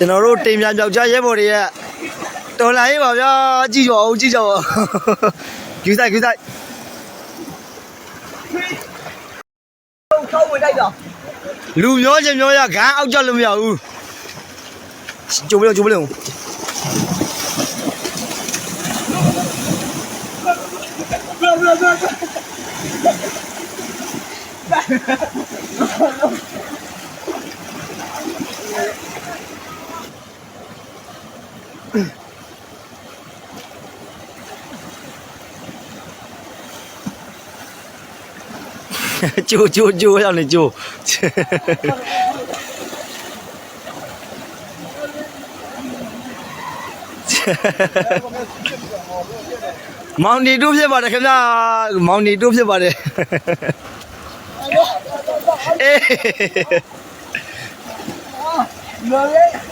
ကျွန်တော်တို့တင်ပြန်ပြောက်ကြရဲဘော်တွေရဲ့တော်လာရေးပါဗျာကြည့်ကြအောင်ကြည့်ကြအောင်ယူဆိုင်ယူဆိုင်ထောက်ဝင်လိုက်တော့လူမျောချင်မျောရခန်းအောက်ကြလို့မရဘူးကြိုးပလို့ကြိုးပလို့ ကြိုးကြိုးကြိုးရောက်နေကြိုးမောင်နီတူဖြစ်ပါတယ်ခင်ဗျာမောင်နီတူဖြစ်ပါတယ်အေးလော်ရဲ